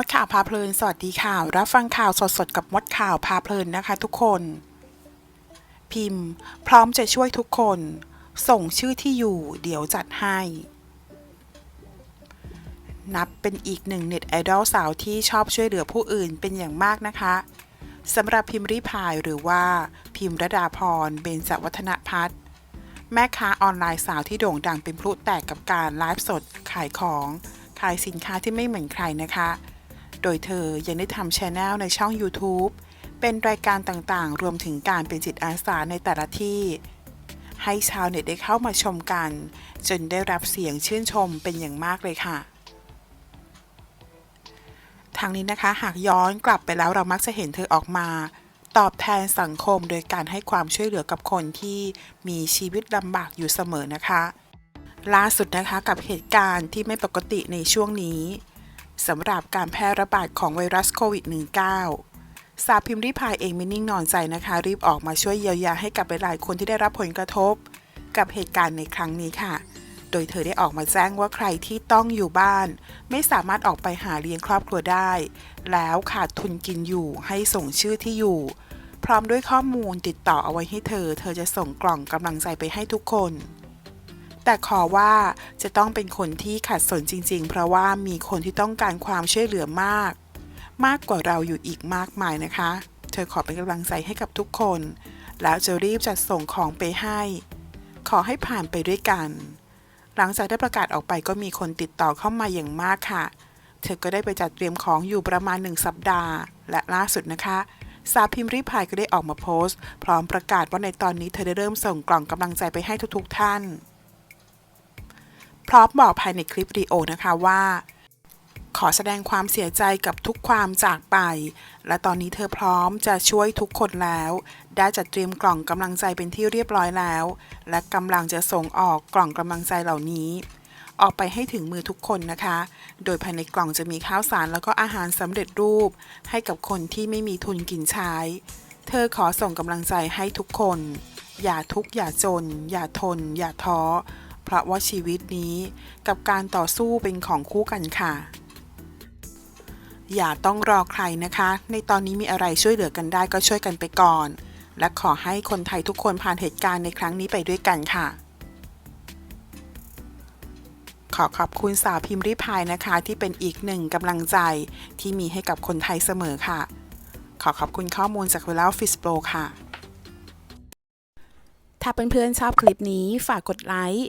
มดข่าวพาเพลิน สวัสดีค่ะ รับฟังข่าวสดๆ กับมดข่าวพาเพลินนะคะทุกคน พิมพ์ พร้อมจะช่วยทุกคน ส่งชื่อที่อยู่เดี๋ยวจัดให้ นับเป็นอีกหนึ่งเน็ตไอดอลสาวที่ชอบช่วยเหลือผู้อื่นเป็นอย่างมากนะคะสำหรับพิมพ์ริพายหรือว่าพิมพ์ระดาพร เบญจวัฒนพัฒน์แม่ค้าออนไลน์สาวที่โด่งดังเป็นพลุแตกกับการไลฟ์สดขายของขายสินค้าที่ไม่เหมือนใครนะคะ โดยเธอยังได้ทำช anel ในช่อง YouTube เป็นรายการต่างๆ รวมถึงการเป็นจิตอาสาในแต่ละที่ ให้ชาวเน็ตได้เข้ามาชมกัน จนได้รับเสียงชื่นชมเป็นอย่างมากเลยค่ะทางนี้นะคะหากย้อนกลับไปแล้วเรามักจะเห็นเธอออกมา ตอบแทนสังคมโดยการให้ความช่วยเหลือกับคนที่มีชีวิตลำบากอยู่เสมอนะคะ ล่าสุดนะคะกับเหตุการณ์ที่ไม่ปกติในช่วงนี้ สำหรับการแพร่ระบาดของไวรัสโควิด -19 สาพิมพ์ริพายเองไม่นิ่งนอนใจนะคะ รีบออกมาช่วยเยียวยาให้กับหลายๆคนที่ได้รับผลกระทบ กับเหตุการณ์ในครั้งนี้ค่ะ โดยเธอได้ออกมาแจ้งว่าใครที่ต้องอยู่บ้าน ไม่สามารถออกไปหาเลี้ยงครอบครัวได้ แล้วขาดทุนกินอยู่ให้ส่งชื่อที่อยู่ พร้อมด้วยข้อมูลติดต่อเอาไว้ให้เธอ เธอจะส่งกล่องกำลังใจไปให้ทุกคน แต่ขอว่าจะต้องเป็นคนที่ขัดสนจริง ๆ เพราะว่ามีคนที่ต้องการความช่วยเหลือมาก มากกว่าเราอยู่อีกมากมายนะคะ เธอขอเป็นกำลังใจให้กับทุกคน แล้วจะรีบจัดส่งของไปให้ ขอให้ผ่านไปด้วยกัน หลังจากได้ประกาศออกไปก็มีคนติดต่อเข้ามาอย่างมากค่ะ เธอก็ได้ไปจัดเตรียมของอยู่ประมาณหนึ่งสัปดาห์ และล่าสุดนะคะสาวพิมพ์ริพายก็ได้ออกมาโพสต์ พร้อมประกาศว่าในตอนนี้เธอได้เริ่มส่งกล่องกำลังใจไปให้ทุกๆท่าน พร้อมบอกภายในคลิปวิดีโอนะคะว่า ขอแสดงความเสียใจกับทุกความจากไป และตอนนี้เธอพร้อมจะช่วยทุกคนแล้ว ได้จัดเตรียมกล่องกำลังใจเป็นที่เรียบร้อยแล้ว และกำลังจะส่งออกกล่องกำลังใจเหล่านี้ออกไปให้ถึงมือทุกคนนะคะ โดยภายในกล่องจะมีข้าวสารแล้วก็อาหารสำเร็จรูป ให้กับคนที่ไม่มีทุนกินใช้ เธอขอส่งกำลังใจให้ทุกคน อย่าทุกข์อย่าจน อย่าทน อย่าท้อ เพราะว่าชีวิตนี้กับการต่อสู้เป็นของคู่กันค่ะ อย่าต้องรอใครนะคะ ในตอนนี้มีอะไรช่วยเหลือกันได้ก็ช่วยกันไปก่อน และขอให้คนไทยทุกคนผ่านเหตุการณ์ในครั้งนี้ไปด้วยกันค่ะขอขอบคุณสาวพิมพ์ริพายนะคะ ที่เป็นอีกหนึ่งกำลังใจที่มีให้กับคนไทยเสมอค่ะ ขอขอบคุณข้อมูลจากเวลาฟิสโปรค่ะ ถ้าเพื่อนๆชอบคลิปนี้ฝากกดไลค์